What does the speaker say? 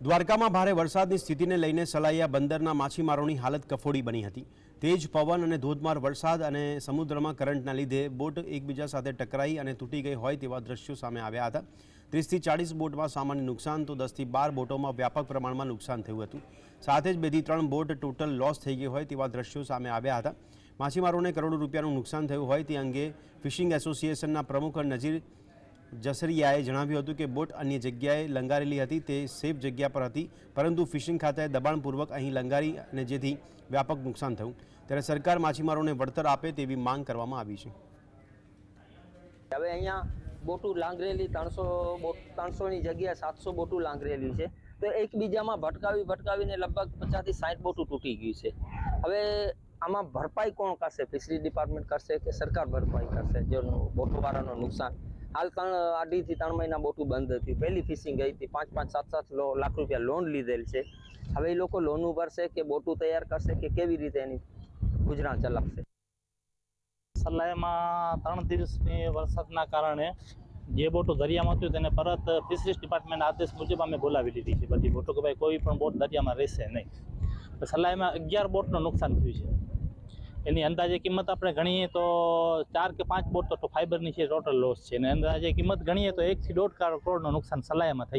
દ્વારકામાં ભારે વરસાદની સ્થિતિને લઈને સલાયા બંદરના માછીમારોની હાલત કફોડી બની હતી. તેજ પવન અને ધોધમાર વરસાદ અને સમુદ્રમાં કરંટના લીધે બોટ એકબીજા સાથે ટકરાઈ અને તૂટી ગઈ હોય તેવા દ્રશ્યો સામે આવ્યા હતા. ત્રીસથી ચાળીસ બોટમાં સામાન્ય નુકસાન તો દસથી બાર બોટોમાં વ્યાપક પ્રમાણમાં નુકસાન થયું હતું. સાથે જ બેથી ત્રણ બોટ ટોટલ લોસ થઈ ગઈ હોય તેવા દ્રશ્યો સામે આવ્યા હતા. માછીમારોને કરોડો રૂપિયાનું નુકસાન થયું હોય તે અંગે ફિશિંગ એસોસિએશનના પ્રમુખ નજીર જસરિયાએ જણાવ્યું હતું કે બોટ અન્ય જગ્યાએ લંગારેલી હતી, તે સેફ જગ્યા પર હતી, પરંતુ ફિશિંગ ખાતાએ દબાણપૂર્વક અહીં લંગારી અને જેથી વ્યાપક નુકસાન થયું. ત્યારે સરકાર માછીમારોને વળતર આપે તેવી માંગ કરવામાં આવી છે. હવે અહીંયા બોટું લાંગરેલી ત્રણસો બોટ, ત્રણસોની જગ્યાએ સાતસો બોટું લાંગરેલી છે. તો એકબીજામાં ભટકાવી, ભટકાવીને લગભગ પચાસથી સાઠ બોટું તૂટી ગયું છે. હવે આમાં ભરપાઈ કોણ કરશે? ફિશરી ડિપાર્ટમેન્ટ કરશે કે સરકાર ભરપાઈ કરશે, જેનું બોટોવાળાનું નુકસાન? હાલ ત્રણ, અઢીથી ત્રણ મહિના બોટું બંધ હતી પહેલી ફિશિંગ ગઈ હતી. પાંચ પાંચ, સાત સાત લાખ રૂપિયા લોન લીધેલ છે. હવે એ લોકો લોન ભરશે કે બોટું તૈયાર કરશે કે કેવી રીતે એની ગુજરાન ચલાવશે? સલાઈમાં ત્રણ દિવસની વરસાદના કારણે જે બોટો દરિયામાં હતું તેને પરત ફિશરીઝ ડિપાર્ટમેન્ટ આદેશ મુજબ અમે બોલાવી લીધી છે. બધી બોટો કે ભાઈ કોઈ પણ બોટ દરિયામાં રહેશે નહીં. તો સલાઈમાં અગિયાર બોટનું નુકસાન થયું છે. એની અંદાજે કિંમત આપણે ગણીએ તો ચાર કે પાંચ બોટ તો ફાઈબરની છે ટોટલ લોસ છે. અને અંદાજે કિંમત ગણીએ તો એકથી દોઢ કરોડનું નુકસાન સલાઈમાં થઈ